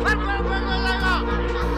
Let's go, Big Layla!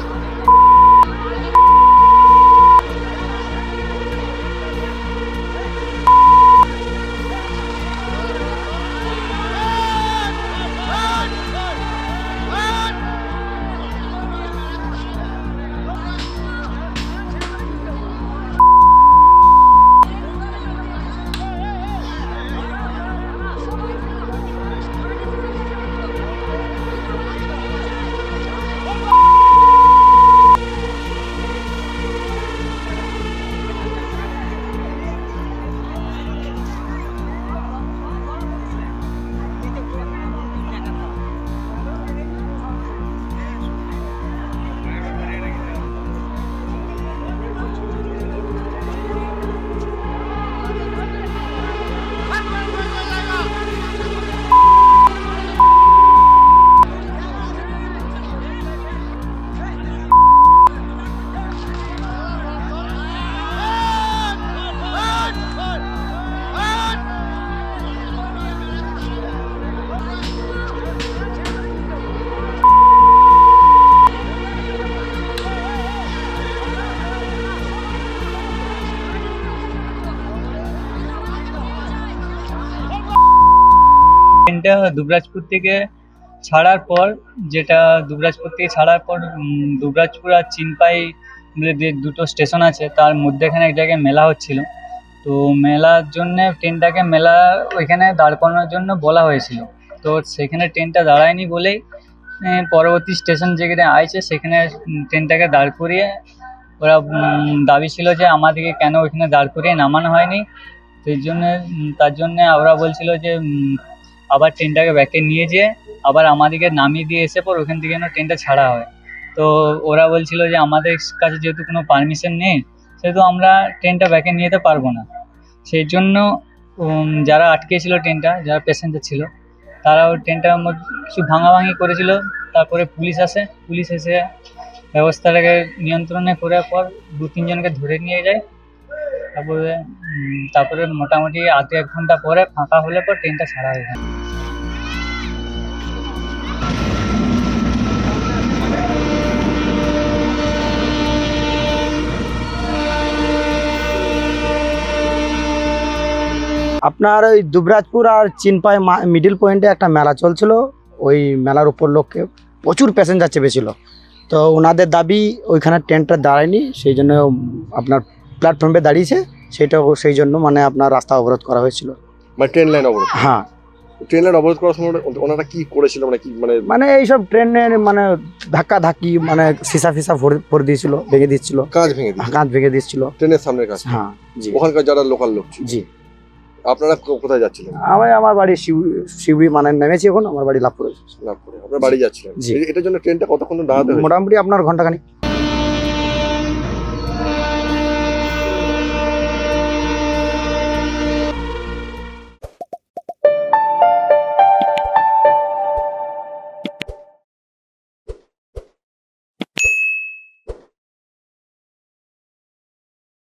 ট্রেনটা দুবরাজপুর থেকে ছাড়ার পর, যেটা দুবরাজপুর থেকে ছাড়ার পর দুবরাজপুর আর চিনপাই বলে যে দুটো স্টেশন আছে, তার মধ্যেখানে এক জায়গায় মেলা হচ্ছিল। তো মেলার জন্যে ট্রেনটাকে মেলা ওইখানে দাঁড় করানোর জন্য বলা হয়েছিল। তো সেখানে ট্রেনটা দাঁড়ায়নি বলেই পরবর্তী স্টেশন যেখানে আছে সেখানে ট্রেনটাকে দাঁড় করিয়ে ওরা দাবি ছিল যে আমাদেরকে কেন ওইখানে দাঁড় করিয়ে নামানো হয়নি। সেই জন্য তার জন্য ওরা বলছিল যে আবার ট্রেনটাকে ব্যাকে নিয়ে যেয়ে আবার আমাদেরকে নামিয়ে দিয়ে এসে পর ওখান থেকে যেন ট্রেনটা ছাড়া হয়। তো ওরা বলছিল যে আমাদের কাছে যেহেতু কোনো পারমিশন নেই, সেহেতু আমরা ট্রেনটা ব্যাকে নিয়ে যেতে পারব না। সেই জন্য যারা আটকেছিল ট্রেনটা, যারা প্যাসেঞ্জার ছিল তারা ওই ট্রেনটার মধ্যে কিছু ভাঙাভাঙি করেছিল। তারপরে পুলিশ আসে, পুলিশ এসে ব্যবস্থাটাকে নিয়ন্ত্রণে করার পর দু, তিনজনকে ধরে নিয়ে যায়। তারপরে তারপরে মোটামুটি আধ এক ঘণ্টা পরে ফাঁকা হলে পর ট্রেনটা ছাড়া হয়ে যায়। আপনার ওই দুবরাজপুর আর চিনপাই মিডিল পয়েন্টে একটা মেলা চলছিল। ওই মেলার উপর উপলক্ষে প্রচুর প্যাসেঞ্জার চেপেছিল। তো ওনাদের দাবি ওইখানে ট্রেনটা দাঁড়ায়নি সেই জন্য আপনার প্ল্যাটফর্মে দাঁড়িয়েছে। সেটা সেই জন্য মানে আপনার রাস্তা অবরোধ করা হয়েছিল। মানে ট্রেন লাইন অবরোধ? হ্যাঁ। ট্রেন লাইন অবরোধ করার সময় ওনারা কি করেছিল? মানে কি মানে মানে এইসব ট্রেনের মানে ধাক্কা ধাক্কি মানে সিসা ফিসা ভরে ভরে দিয়েছিল ভেঙে দিচ্ছিল। কাঁচ ভেঙে কাঁচ ভেঙে দিচ্ছিল ট্রেনের সামনের কাছে? হ্যাঁ জি। ওখানকার যারা লোকাল লোক জি। আপনারা কোথায় যাচ্ছিলেন? আমি আমার বাড়ি শিউড়ি মানে নেমেছি এখন আমার বাড়ি লাভপুরে। লাভপুরে। আপনার বাড়ি যাচ্ছিলেন। এটার জন্য ট্রেনটা কতক্ষণ দাঁড়াতে মোটামুটি আপনার ঘন্টাখানিক।